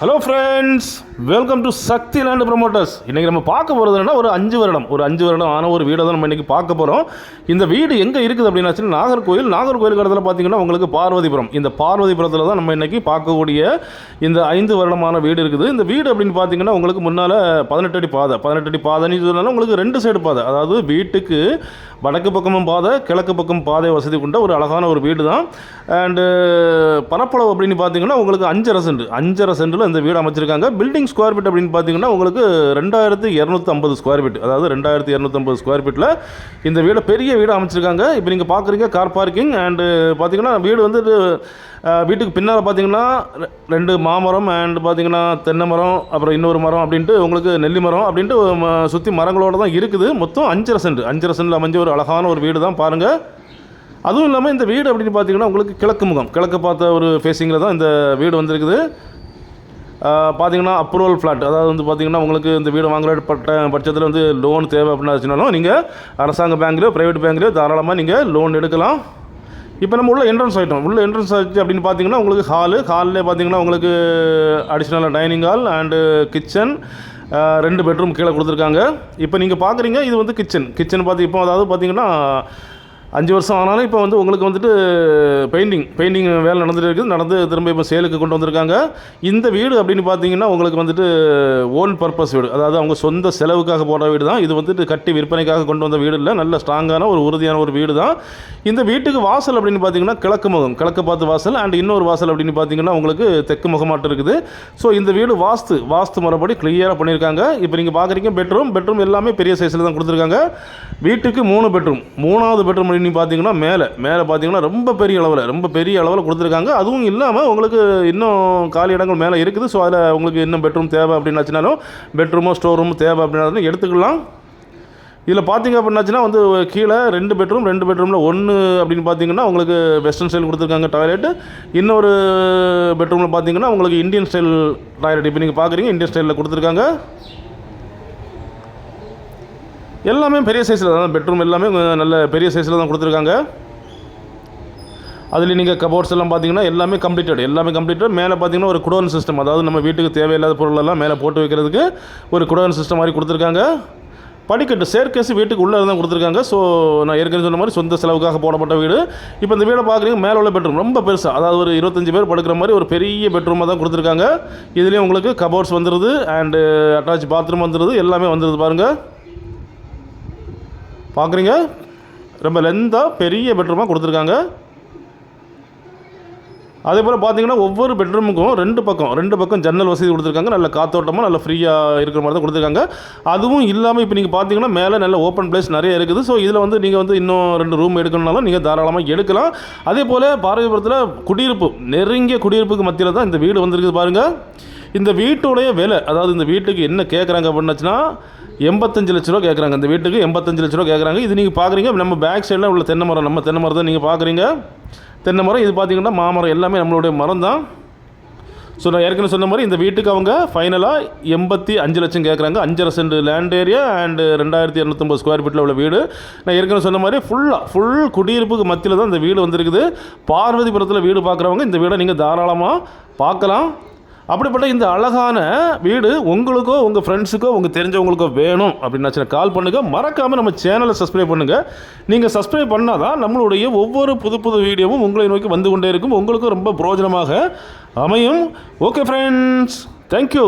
Hello friends welcome to Shakti land promoters இன்றைக்கி நம்ம பார்க்க போகிறது என்னன்னா ஒரு அஞ்சு வருடம். ஒரு அஞ்சு வருடம் ஆன ஒரு வீடை தான் நம்ம இன்றைக்கி பார்க்க போகிறோம் இந்த வீடு எங்கே இருக்குது அப்படின்னாச்சு நாகர்கோயில் நாகர்கோயில் கடத்தில் பார்த்தீங்கன்னா உங்களுக்கு பார்வதிபுரம். இந்த பார்வதிபுரத்தில் தான் நம்ம இன்றைக்கி பார்க்கக்கூடிய இந்த ஐந்து வருடமான வீடு இருக்குது. இந்த வீடு அப்படின்னு பார்த்தீங்கன்னா உங்களுக்கு முன்னால் பதினெட்டு அடி பாதை. பதினெட்டு அடி பாதைன்னு சொன்னாலும் உங்களுக்கு ரெண்டு சைடு பாதை. அதாவது வீட்டுக்கு வடக்கு பக்கமும் பாதை கிழக்கு பக்கம் பாதை வசதி கொண்ட ஒரு அழகான ஒரு வீடு தான் அண்டு பரப்பளவு அப்படின்னு பார்த்தீங்கன்னா உங்களுக்கு அஞ்சரை சென்ட். அஞ்சரை சென்டில் இந்த வீடு அமைச்சிருக்காங்க. பில்டிங் ஸ்கொயர் ஃபீட் அப்படின்னு பார்த்தீங்கன்னா உங்களுக்கு ரெண்டாயிரத்து இரநூத்தி ஐம்பது ஸ்கொயர் ஃபீட் அதாவது ரெண்டாயிரத்தி இரநூத்தம்பது ஸ்கொயர் ஃபீட்டில் இந்த வீடை பெரிய வீடு அமைச்சிருக்காங்க. இப்போ நீங்கள் பார்க்குறீங்க கார் பார்க்கிங் அண்டு பார்த்தீங்கன்னா வீடு வந்து வீட்டுக்கு பின்னால் பார்த்தீங்கன்னா ரெண்டு மாமரம் அண்ட் பார்த்தீங்கன்னா தென்னை மரம் அப்புறம் இன்னொரு மரம் அப்படின்ட்டு உங்களுக்கு நெல்லி மரம் அப்படின்ட்டு சுற்றி மரங்களோட தான் இருக்குது. மொத்தம் அஞ்சரை சென்ட். அஞ்சரை சென்டில் அமைஞ்ச ஒரு அழகான ஒரு வீடு தான் பாருங்கள் அதுவும் இல்லாமல் இந்த வீடு அப்படின்னு பார்த்தீங்கன்னா உங்களுக்கு கிழக்கு முகம். கிழக்கு பார்த்த ஒரு ஃபேஸிங்கில் தான் இந்த வீடு வந்திருக்குது. பார்த்தீங்கன்னா அப்ரூவல் ஃப்ளாட் அதாவது வந்து பார்த்தீங்கன்னா உங்களுக்கு இந்த வீடு வாங்குற பட்ட பட்சத்தில் வந்து லோன் தேவை அப்படின்னு வச்சுனாலும் நீங்கள் அரசாங்க பேங்க்லையோ ப்ரைவேட் பேங்க்லையோ தாராளமாக நீங்கள் லோன் எடுக்கலாம். இப்போ நம்ம உள்ள என்ட்ரன்ஸ் ஆகிட்டோம் உள்ள என்ட்ரன்ஸ் ஆச்சு அப்படின்னு பார்த்தீங்கன்னா உங்களுக்கு ஹாலு ஹாலில் பார்த்தீங்கன்னா உங்களுக்கு அடிஷ்னலாக டைனிங் ஹால் அண்டு கிச்சன் ரெண்டு பெட்ரூம் கீழே கொடுத்துருக்காங்க. இப்போ நீங்கள் பார்க்குறீங்க இது வந்து கிச்சன் கிச்சன் பார்த்து இப்போ அதாவது பார்த்தீங்கன்னா அஞ்சு வருஷம் ஆனாலும் இப்போ வந்து உங்களுக்கு வந்துட்டு பெயிண்டிங் பெயிண்டிங் வேலை நடந்துட்டு இருக்குது. நடந்து திரும்ப இப்போ சேலுக்கு கொண்டு வந்திருக்காங்க. இந்த வீடு அப்படின்னு பார்த்தீங்கன்னா உங்களுக்கு வந்துட்டு ஓன் பர்பஸ் வீடு. அதாவது அவங்க சொந்த செலவுக்காக போடுற வீடு தான். இது வந்துட்டு கட்டி விற்பனைக்காக கொண்டு வந்த வீடு இல்லை. நல்ல ஸ்ட்ராங்கான ஒரு உறுதியான ஒரு வீடு தான். இந்த வீட்டுக்கு வாசல் அப்படின்னு பார்த்தீங்கன்னா கிழக்கு முகம் கிழக்கு பார்த்து வாசல் அண்ட் இன்னொரு வாசல் அப்படின்னு பார்த்தீங்கன்னா உங்களுக்கு தெற்கு முகமாட்டம் இருக்குது. ஸோ இந்த வீடு வாஸ்து வாஸ்து முறைப்படி கிளியராக பண்ணியிருக்காங்க. இப்போ நீங்கள் பார்க்குறீங்க பெட்ரூம் பெட்ரூம் எல்லாமே பெரிய சைஸில் தான் கொடுத்துருக்காங்க. வீட்டுக்கு மூணு பெட்ரூம். மூணாவது பெட்ரூம் அப்படின்னு பார்த்தீங்கன்னா மேலே. மேலே பார்த்தீங்கன்னா ரொம்ப பெரிய அளவில் ரொம்ப பெரிய அளவில் கொடுத்துருக்காங்க. அதுவும் இல்லாமல் உங்களுக்கு இன்னும் காலி இடங்கள் மேலே இருக்குது. ஸோ அதில் உங்களுக்கு இன்னும் பெட்ரூம் தேவை அப்படின்னாச்சுனாலும் பெட்ரூமோ ஸ்டோர் ரூம் தேவை அப்படின்னாலும் எடுத்துக்கலாம். இதில் பார்த்தீங்க அப்படின்னாச்சுன்னா வந்து கீழே ரெண்டு பெட்ரூம் ரெண்டு பெட்ரூமில் ஒன்று அப்படின்னு பார்த்தீங்கன்னா உங்களுக்கு வெஸ்டர்ன் ஸ்டைல் கொடுத்துருக்காங்க டாய்லெட்டு இன்னொரு பெட்ரூமில் பார்த்தீங்கன்னா உங்களுக்கு இந்தியன் ஸ்டைல் டாய்லெட் இப்போ நீங்கள் பார்க்குறீங்க இந்தியன் ஸ்டைலில் கொடுத்துருக்காங்க. எல்லாமே பெரிய சைஸில் தான் பெட்ரூம் எல்லாமே நல்ல பெரிய சைஸில் தான் கொடுத்துருக்காங்க. அதில் நீங்கள் கபோர்ட்ஸ் எல்லாம் பார்த்தீங்கன்னா எல்லாமே கம்ப்ளீட்டட் எல்லாமே கம்ப்ளீட்டட் மேலே பார்த்தீங்கன்னா ஒரு குடோன் சிஸ்டம் அதாவது நம்ம வீட்டுக்கு தேவையில்லாத பொருளெல்லாம் மேலே போட்டு வைக்கிறதுக்கு ஒரு குடோன் சிஸ்டம் மாதிரி கொடுத்துருக்காங்க. படிக்கட்டு சேர்க்கேஸ் வீட்டுக்கு உள்ளே தான் கொடுத்துருக்காங்க. ஸோ நான் ஏற்கனவே சொன்ன மாதிரி சொந்த செலவுக்காக போடப்பட்ட வீடு. இப்போ இந்த வீடை பார்க்குறீங்க மேலே உள்ள பெட்ரூம் ரொம்ப பெருசாக அதாவது ஒரு இருபத்தஞ்சு பேர் படுக்கிற மாதிரி ஒரு பெரிய பெட்ரூமாக தான் கொடுத்துருக்காங்க. இதுலேயும் உங்களுக்கு கபோர்ட்ஸ் வந்துடுது அண்டு அட்டாச் பாத்ரூம் வந்துடுது எல்லாமே வந்துடுது பாருங்கள் பார்க்குறீங்க ரொம்ப லென்த்தாக பெரிய பெட்ரூமாக கொடுத்துருக்காங்க. அதே போல் பார்த்தீங்கன்னா ஒவ்வொரு பெட்ரூமுக்கும் ரெண்டு பக்கம் ரெண்டு பக்கம் ஜன்னல் வசதி கொடுத்துருக்காங்க. நல்ல காத்தோட்டமாக நல்ல ஃப்ரீயாக இருக்கிற மாதிரி தான் கொடுத்துருக்காங்க. அதுவும் இல்லாமல் இப்போ நீங்கள் பார்த்தீங்கன்னா மேலே நல்ல ஓப்பன் பிளேஸ் நிறைய இருக்குது. ஸோ இதில் வந்து நீங்கள் வந்து இன்னும் ரெண்டு ரூம் எடுக்கணுனாலும் நீங்கள் தாராளமாக எடுக்கலாம். அதே போல் பாரதிபுரத்தில் குடியிருப்பு நெருங்கிய குடியிருப்புக்கு மத்தியில் தான் இந்த வீடு வந்திருக்குது பாருங்கள் இந்த வீட்டுடைய விலை அதாவது இந்த வீட்டுக்கு என்ன கேட்குறாங்க அப்படின்னாச்சுன்னா எண்பத்தஞ்சு லட்ச ரூபா கேட்குறாங்க இந்த வீட்டுக்கு எண்பத்தஞ்சு லட்ச ரூபா கேட்குறாங்க இது நீங்கள் பார்க்குறீங்க நம்ம பேக் சைடில் உள்ள தென்னை மரம் நம்ம தென்னை மரம் தான் நீங்கள் பார்க்குறீங்க தென்னை மரம் இது பார்த்தீங்கன்னா மாமரம் எல்லாமே நம்மளுடைய மரம் தான் ஸோ நான் ஏற்கனவே சொன்ன மாதிரி இந்த வீட்டுக்கு அவங்க ஃபைனலாக எண்பத்தி அஞ்சு லட்சம் கேட்குறாங்க அஞ்சரை சென்ட் லேண்ட் ஏரியா அண்டு ரெண்டாயிரத்தி இரநூத்தம்பது ஸ்கொயர் ஃபீட்டில் உள்ள வீடு. நான் ஏற்கனவே சொன்ன மாதிரி ஃபுல்லாக ஃபுல் குடியிருப்புக்கு மத்தியில் தான் இந்த வீடு வந்திருக்குது. பார்வதிபுரத்தில் வீடு பார்க்குறவங்க இந்த வீடை நீங்கள் தாராளமாக பார்க்கலாம். அப்படிப்பட்ட இந்த அழகான வீடு உங்களுக்கோ உங்கள் ஃப்ரெண்ட்ஸுக்கோ உங்கள் தெரிஞ்சவங்களுக்கோ வேணும் அப்படின்னாச்சு கால் பண்ணுங்கள் மறக்காமல் நம்ம சேனலை சப்ஸ்கிரைப் பண்ணுங்கள் நீங்கள் சப்ஸ்கிரைப் பண்ணால் தான் நம்மளுடைய ஒவ்வொரு புது புது வீடியோவும் உங்களை நோக்கி வந்து கொண்டே இருக்கும். உங்களுக்கும் ரொம்ப பிரோஜனமாக அமையும். Okay friends thank you